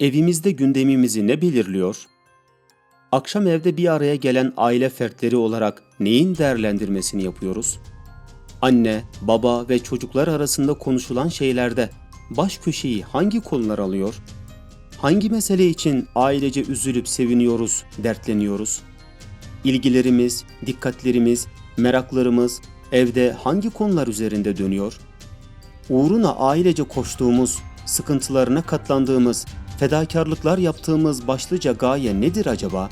Evimizde gündemimizi ne belirliyor? Akşam evde bir araya gelen aile fertleri olarak neyin değerlendirmesini yapıyoruz? Anne, baba ve çocuklar arasında konuşulan şeylerde baş köşeyi hangi konular alıyor? Hangi mesele için ailece üzülüp seviniyoruz, dertleniyoruz? İlgilerimiz, dikkatlerimiz, meraklarımız evde hangi konular üzerinde dönüyor? Uğruna ailece koştuğumuz, sıkıntılarına katlandığımız, fedakarlıklar yaptığımız başlıca gaye nedir acaba?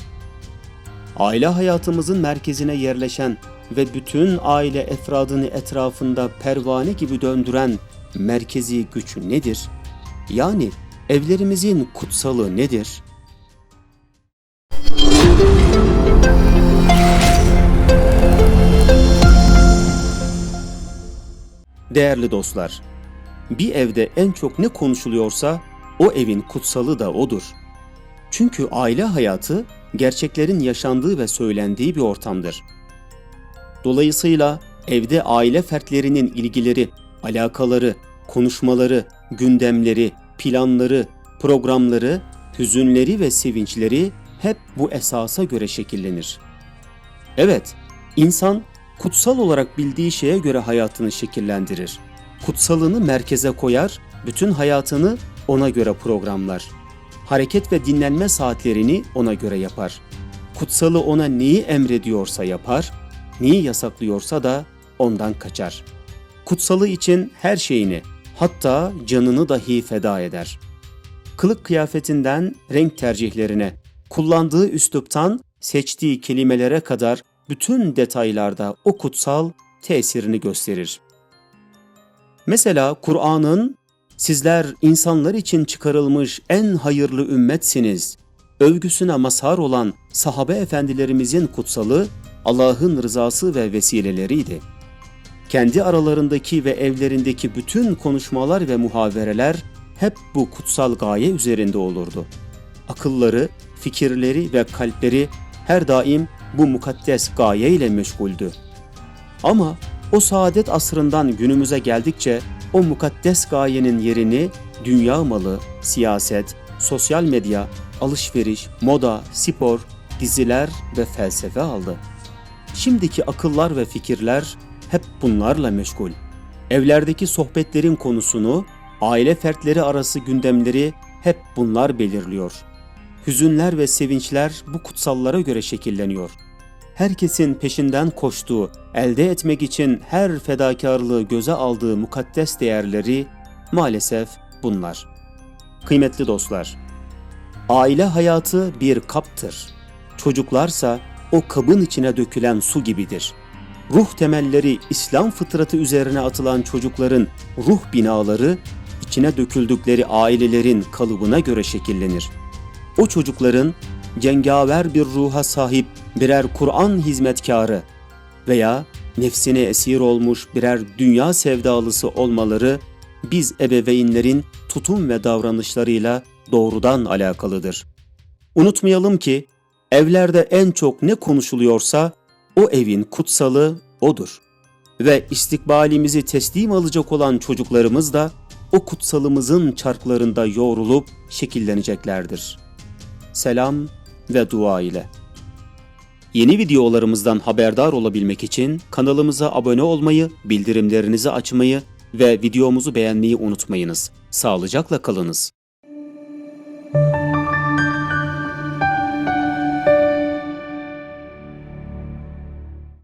Aile hayatımızın merkezine yerleşen ve bütün aile efradını etrafında pervane gibi döndüren merkezi güç nedir? Yani evlerimizin kutsalı nedir? Değerli dostlar, bir evde en çok ne konuşuluyorsa o evin kutsalı da odur. Çünkü aile hayatı gerçeklerin yaşandığı ve söylendiği bir ortamdır. Dolayısıyla evde aile fertlerinin ilgileri, alakaları, konuşmaları, gündemleri, planları, programları, hüzünleri ve sevinçleri hep bu esasa göre şekillenir. Evet, insan kutsal olarak bildiği şeye göre hayatını şekillendirir. Kutsalını merkeze koyar, bütün hayatını ona göre programlar. Hareket ve dinlenme saatlerini ona göre yapar. Kutsalı ona neyi emrediyorsa yapar, neyi yasaklıyorsa da ondan kaçar. Kutsalı için her şeyini, hatta canını dahi feda eder. Kılık kıyafetinden renk tercihlerine, kullandığı üsluptan seçtiği kelimelere kadar bütün detaylarda o kutsal tesirini gösterir. Mesela Kur'an'ın sizler insanlar için çıkarılmış en hayırlı ümmetsiniz övgüsüne mazhar olan sahabe efendilerimizin kutsalı Allah'ın rızası ve vesileleriydi. Kendi aralarındaki ve evlerindeki bütün konuşmalar ve muhavereler hep bu kutsal gaye üzerinde olurdu. Akılları, fikirleri ve kalpleri her daim bu mukaddes gaye ile meşguldü. Ama o saadet asrından günümüze geldikçe o mukaddes gayenin yerini dünya malı, siyaset, sosyal medya, alışveriş, moda, spor, diziler ve felsefe aldı. Şimdiki akıllar ve fikirler hep bunlarla meşgul. Evlerdeki sohbetlerin konusunu, aile fertleri arası gündemleri hep bunlar belirliyor. Hüzünler ve sevinçler bu kutsallara göre şekilleniyor. Herkesin peşinden koştuğu, elde etmek için her fedakarlığı göze aldığı mukaddes değerleri maalesef bunlar. Kıymetli dostlar, aile hayatı bir kaptır. Çocuklarsa o kabın içine dökülen su gibidir. Ruh temelleri İslam fıtratı üzerine atılan çocukların ruh binaları içine döküldükleri ailelerin kalıbına göre şekillenir. O çocukların cengaver bir ruha sahip birer Kur'an hizmetkarı veya nefsine esir olmuş birer dünya sevdalısı olmaları biz ebeveynlerin tutum ve davranışlarıyla doğrudan alakalıdır. Unutmayalım ki evlerde en çok ne konuşuluyorsa o evin kutsalı odur. Ve istikbalimizi teslim alacak olan çocuklarımız da o kutsalımızın çarklarında yoğrulup şekilleneceklerdir. Selam ve dua ile. Yeni videolarımızdan haberdar olabilmek için kanalımıza abone olmayı, bildirimlerinizi açmayı ve videomuzu beğenmeyi unutmayınız. Sağlıcakla kalınız.